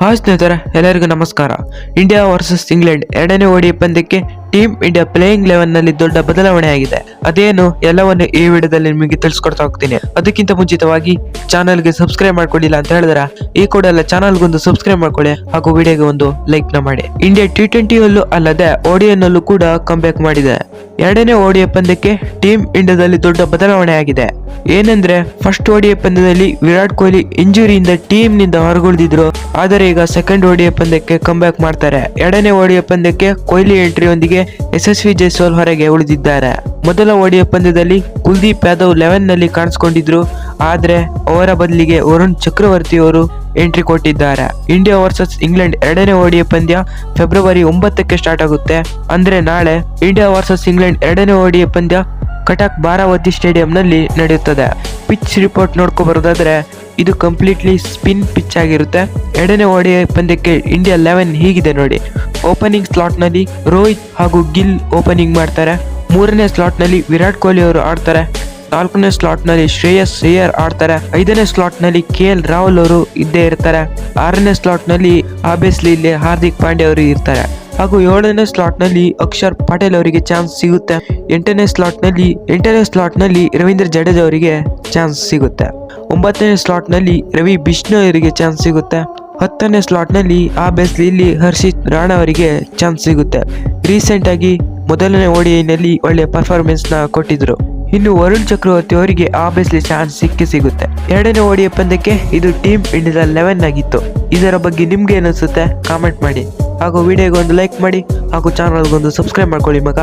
Hi ಸ್ನೇಹಿತರೆ, ಎಲ್ಲರಿಗೂ ನಮಸ್ಕಾರ. ಇಂಡಿಯಾ ವರ್ಸಸ್ ಇಂಗ್ಲೆಂಡ್ ಎರಡನೇ ಓಡಿ ಪಂದ್ಯಕ್ಕೆ ಟೀಮ್ ಇಂಡಿಯಾ ಪ್ಲೇಯಿಂಗ್ ಲೆವೆನ್ನಲ್ಲಿ ದೊಡ್ಡ ಬದಲಾವಣೆ ಆಗಿದೆ ಅದೇನು ಎಲ್ಲವನ್ನು ಈ ವಿಡಿಯೋದಲ್ಲಿ ನಿಮಗೆ ತಿಳಿಸ್ಕೊಡ್ತಾ ಹೋಗ್ತೀನಿ. ಅದಕ್ಕಿಂತ ಮುಂಚಿತವಾಗಿ ಚಾನಲ್ಗೆ ಸಬ್ಸ್ಕ್ರೈಬ್ ಮಾಡ್ಕೊಂಡಿಲ್ಲ ಅಂತ ಹೇಳಿದ್ರೆ ಈ ಕೂಡ ಎಲ್ಲ ಚಾನಲ್ಗೊಂದು ಸಬ್ಸ್ಕ್ರೈಬ್ ಮಾಡ್ಕೊಳ್ಳಿ ಹಾಗೂ ವಿಡಿಯೋಗೆ ಒಂದು ಲೈಕ್ನ ಮಾಡಿ. ಇಂಡಿಯಾ ಟಿ ಟ್ವೆಂಟಿಯಲ್ಲೂ ಅಲ್ಲದೆ ಓಡಿಯನ್ನಲ್ಲೂ ಕೂಡ ಕಂಬ್ಯಾಕ್ ಮಾಡಿದೆ. ಎರಡನೇ ಓಡಿಯ ಪಂದ್ಯಕ್ಕೆ ಟೀಮ್ ಇಂಡಿಯಾದಲ್ಲಿ ದೊಡ್ಡ ಬದಲಾವಣೆ ಆಗಿದೆ. ಏನಂದ್ರೆ ಫಸ್ಟ್ ಓಡಿಯ ಪಂದ್ಯದಲ್ಲಿ ವಿರಾಟ್ ಕೊಹ್ಲಿ ಇಂಜುರಿಯಿಂದ ಟೀಮ್ನಿಂದ ಹೊರಗುಳಿದಿದ್ರು. ಆದರೆ ಈಗ ಸೆಕೆಂಡ್ ಓಡಿಯ ಪಂದ್ಯಕ್ಕೆ ಕಂಬ್ಯಾಕ್ ಮಾಡ್ತಾರೆ. ಎರಡನೇ ಓಡಿಯ ಪಂದ್ಯಕ್ಕೆ ಕೊಹ್ಲಿ ಎಂಟ್ರಿಯೊಂದಿಗೆ ಯಶಸ್ವಿ ಜೈಸ್ವಾಲ್ ಹೊರಗೆ ಉಳಿದಿದ್ದಾರೆ. ಮೊದಲ ಓಡಿಯ ಪಂದ್ಯದಲ್ಲಿ ಕುಲ್ದೀಪ್ ಯಾದವ್ ಲೆವೆನ್ನಲ್ಲಿ ಕಾಣಿಸ್ಕೊಂಡಿದ್ರು. ಆದ್ರೆ ಅವರ ಬದಲಿಗೆ ವರುಣ್ ಚಕ್ರವರ್ತಿ ಅವರು ಎಂಟ್ರಿ ಕೊಟ್ಟಿದ್ದಾರೆ. ಇಂಡಿಯಾ ವರ್ಸಸ್ ಇಂಗ್ಲೆಂಡ್ ಎರಡನೇ ಓಡಿಯ ಪಂದ್ಯ ಫೆಬ್ರವರಿ ಒಂಬತ್ತಕ್ಕೆ ಸ್ಟಾರ್ಟ್ ಆಗುತ್ತೆ. ಅಂದ್ರೆ ನಾಳೆ ಇಂಡಿಯಾ ವರ್ಸಸ್ ಇಂಗ್ಲೆಂಡ್ ಎರಡನೇ ಓಡಿಯ ಪಂದ್ಯ ಕಟಕ್ ಬಾರಾವತಿ ಸ್ಟೇಡಿಯಂನಲ್ಲಿ ನಡೆಯುತ್ತದೆ. ಪಿಚ್ ರಿಪೋರ್ಟ್ ನೋಡ್ಕೊ ಬರೋದಾದ್ರೆ ಇದು ಕಂಪ್ಲೀಟ್ಲಿ ಸ್ಪಿನ್ ಪಿಚ್ ಆಗಿರುತ್ತೆ. ಎರಡನೇ ಓಡಿಯ ಪಂದ್ಯಕ್ಕೆ ಇಂಡಿಯಾ ಲೆವೆನ್ ಹೀಗಿದೆ ನೋಡಿ. ಓಪನಿಂಗ್ ಸ್ಲಾಟ್ನಲ್ಲಿ ರೋಹಿತ್ ಹಾಗೂ ಗಿಲ್ ಓಪನಿಂಗ್ ಮಾಡ್ತಾರೆ. ಮೂರನೇ ಸ್ಲಾಟ್ನಲ್ಲಿ ವಿರಾಟ್ ಕೊಹ್ಲಿ ಅವರು ಆಡ್ತಾರೆ. ನಾಲ್ಕನೇ ಸ್ಲಾಟ್ನಲ್ಲಿ ಶ್ರೇಯಸ್ ಸೇಯರ್ ಆಡ್ತಾರೆ. ಐದನೇ ಸ್ಲಾಟ್ನಲ್ಲಿ ಕೆ ಎಲ್ ರಾಹುಲ್ ಅವರು ಇದ್ದೇ ಇರ್ತಾರೆ. ಆರನೇ ಸ್ಲಾಟ್ನಲ್ಲಿ ಆಬ್ವಿಯಸ್ಲಿ ಇಲ್ಲಿ ಹಾರ್ದಿಕ್ ಪಾಂಡೆ ಅವರು ಇರ್ತಾರೆ. ಹಾಗೂ ಏಳನೇ ಸ್ಲಾಟ್ನಲ್ಲಿ ಅಕ್ಷರ್ ಪಟೇಲ್ ಅವರಿಗೆ ಚಾನ್ಸ್ ಸಿಗುತ್ತೆ. ಎಂಟನೇ ಸ್ಲಾಟ್ನಲ್ಲಿ ಎಂಟನೇ ಸ್ಲಾಟ್ನಲ್ಲಿ ರವೀಂದ್ರ ಜಡೇಜಾ ಅವರಿಗೆ ಚಾನ್ಸ್ ಸಿಗುತ್ತೆ. ಒಂಬತ್ತನೇ ಸ್ಲಾಟ್ನಲ್ಲಿ ರವಿ ಬಿಷ್ಣು ಅವರಿಗೆ ಚಾನ್ಸ್ ಸಿಗುತ್ತೆ. ಹತ್ತನೇ ಸ್ಲಾಟ್ನಲ್ಲಿ ಬೆಸ್ಲಿ ಇಲ್ಲಿ ಹರ್ಷಿತ್ ರಾಣಾ ಅವರಿಗೆ ಚಾನ್ಸ್ ಸಿಗುತ್ತೆ. ರೀಸೆಂಟ್ ಆಗಿ ಮೊದಲನೇ ಓಡಿಐನಲ್ಲಿ ಒಳ್ಳೆಯ ಪರ್ಫಾರ್ಮೆನ್ಸ್ನ ಕೊಟ್ಟಿದ್ರು. ಇನ್ನು ವರುಣ್ ಚಕ್ರವರ್ತಿ ಅವರಿಗೆ ಆಬ್ವಿಯಸ್ಲಿ ಚಾನ್ಸ್ ಸಿಕ್ಕಿ ಸಿಗುತ್ತೆ. ಎರಡನೇ ಓಡಿಯ ಪಂದ್ಯಕ್ಕೆ ಇದು ಟೀಮ್ ಇಂಡಿಯಾದ ಲೆವೆನ್ ಆಗಿತ್ತು. ಇದರ ಬಗ್ಗೆ ನಿಮ್ಗೆ ಏನಿಸುತ್ತೆ ಕಾಮೆಂಟ್ ಮಾಡಿ. ಹಾಗೂ ವಿಡಿಯೋಗೊಂದು ಲೈಕ್ ಮಾಡಿ ಹಾಗೂ ಚಾನಲ್ಗೊಂದು ಸಬ್ಸ್ಕ್ರೈಬ್ ಮಾಡ್ಕೊಳ್ಳಿ ಮಗ.